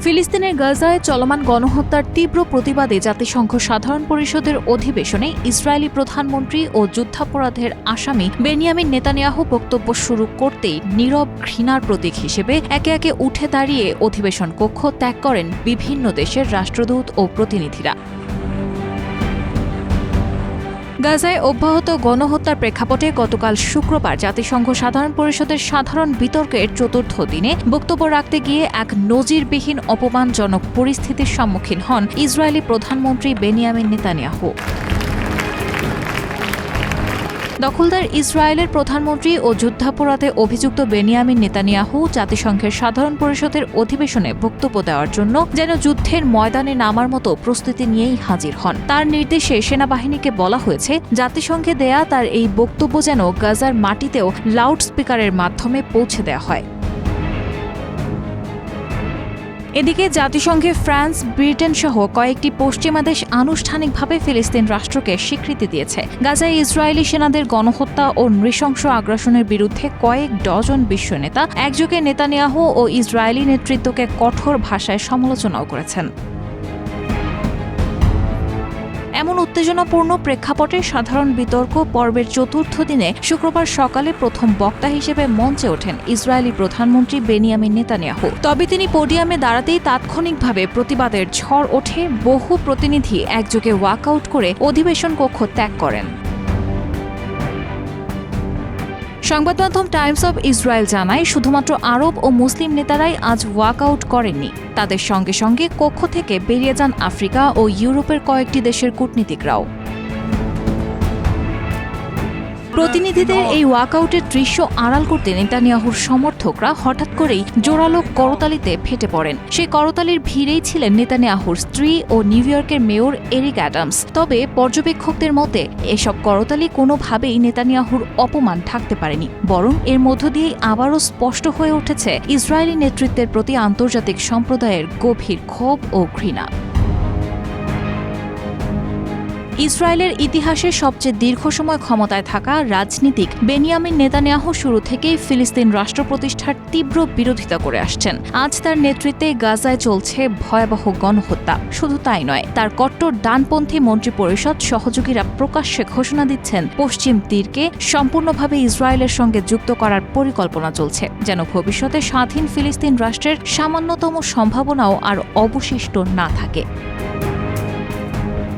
ফিলিস্তিনের গাজায় চলমান গণহত্যার তীব্র প্রতিবাদে জাতিসংঘ সাধারণ পরিষদের অধিবেশনে ইসরায়েলি প্রধানমন্ত্রী ও যুদ্ধাপরাধের আসামি বেনিয়ামিন নেতানিয়াহু বক্তব্য শুরু করতেই নীরব ঘৃণার প্রতীক হিসেবে একে একে উঠে দাঁড়িয়ে অধিবেশন কক্ষ ত্যাগ করেন বিভিন্ন দেশের রাষ্ট্রদূত ও প্রতিনিধিরা। গাজায় অব্যাহত গণহত্যার প্রেক্ষাপটে গতকাল শুক্রবার জাতিসংঘ সাধারণ পরিষদের সাধারণ বিতর্কের চতুর্থ দিনে বক্তব্য রাখতে গিয়ে এক নজিরবিহীন অপমানজনক পরিস্থিতির সম্মুখীন হন ইসরায়েলি প্রধানমন্ত্রী বেনিয়ামিন নেতানিয়াহু। দখলদার ইসরায়েলের প্রধানমন্ত্রী ও যুদ্ধাপরাধে অভিযুক্ত বেনিয়ামিন নেতানিয়াহু জাতিসংঘের সাধারণ পরিষদের অধিবেশনে বক্তব্য দেওয়ার জন্য যেন যুদ্ধের ময়দানে নামার মতো প্রস্তুতি নিয়েই হাজির হন। তার নির্দেশে সেনাবাহিনীকে বলা হয়েছে, জাতিসংঘে দেয়া তার এই বক্তব্য যেন গাজার মাটিতেও লাউড স্পিকারের মাধ্যমে পৌঁছে দেওয়া হয়। এদিকে জাতিসংঘে ফ্রান্স, ব্রিটেন সহ কয়েকটি পশ্চিমা দেশ আনুষ্ঠানিকভাবে ফিলিস্তিন রাষ্ট্রকে স্বীকৃতি দিয়েছে। গাজায় ইসরায়েলি সেনাদের গণহত্যা ও নৃশংস আগ্রাসনের বিরুদ্ধে কয়েক ডজন বিশ্ব নেতা, একযোগে নেতানিয়াহু ও ইসরায়েলি নেতৃত্বকে কঠোর ভাষায় সমালোচনাও করেছেন। এমন উত্তেজনাপূর্ণ প্রেক্ষাপটে সাধারণ বিতর্ক পর্বের চতুর্থ দিনে শুক্রবার সকালে প্রথম বক্তা হিসেবে মঞ্চে ওঠেন ইসরায়েলি প্রধানমন্ত্রী বেনিয়ামিন নেতানিয়াহু। তবে তিনি পোডিয়ামে দাঁড়াতেই তাৎক্ষণিকভাবে প্রতিবাদের ঝড় ওঠে। বহু প্রতিনিধি একযোগে ওয়াকআউট করে অধিবেশন কক্ষ ত্যাগ করেন। সংবাদ মাধ্যম টাইমস অব ইসরায়েল জানায়, শুধুমাত্র আরব ও মুসলিম নেতারাই আজ ওয়াকআউট করেননি। তাদের সঙ্গে সঙ্গে কক্ষ থেকে বেরিয়ে যান আফ্রিকা ও ইউরোপের কয়েকটি দেশের কূটনীতিকরাও। প্রতিনিধিদের এই ওয়াকআউটের দৃশ্য আড়াল করতে নেতানিয়াহুর সমর্থকরা হঠাৎ করেই জোরালো করতালিতে ফেটে পড়েন। সেই করতালির ভিড়েই ছিলেন নেতানিয়াহুর স্ত্রী ও নিউ ইয়র্কের মেয়র এরিক অ্যাডামস। তবে পর্যবেক্ষকদের মতে, এসব করতালি কোনোভাবেই নেতানিয়াহুর অপমান থাকতে পারেনি। বরং এর মধ্য দিয়েই আবারও স্পষ্ট হয়ে উঠেছে ইসরায়েলি নেতৃত্বের প্রতি আন্তর্জাতিক সম্প্রদায়ের গভীর ক্ষোভ ও ঘৃণা। ইসরায়েলের ইতিহাসে সবচেয়ে দীর্ঘ সময় ক্ষমতায় থাকা রাজনীতিক বেনিয়ামিন নেতানিয়াহু শুরু থেকেই ফিলিস্তিন রাষ্ট্র প্রতিষ্ঠার তীব্র বিরোধিতা করে আসছেন। আজ তার নেতৃত্বে গাজায় চলছে ভয়াবহ গণহত্যা। শুধু তাই নয়, তার কট্টর ডানপন্থী মন্ত্রী পরিষদ সহযোগীরা প্রকাশ্যে ঘোষণা দিচ্ছেন, পশ্চিম তীরকে সম্পূর্ণভাবে ইসরায়েলের সঙ্গে যুক্ত করার পরিকল্পনা চলছে, যেন ভবিষ্যতে স্বাধীন ফিলিস্তিন রাষ্ট্রের সামান্যতম সম্ভাবনাও আর অবশিষ্ট না থাকে।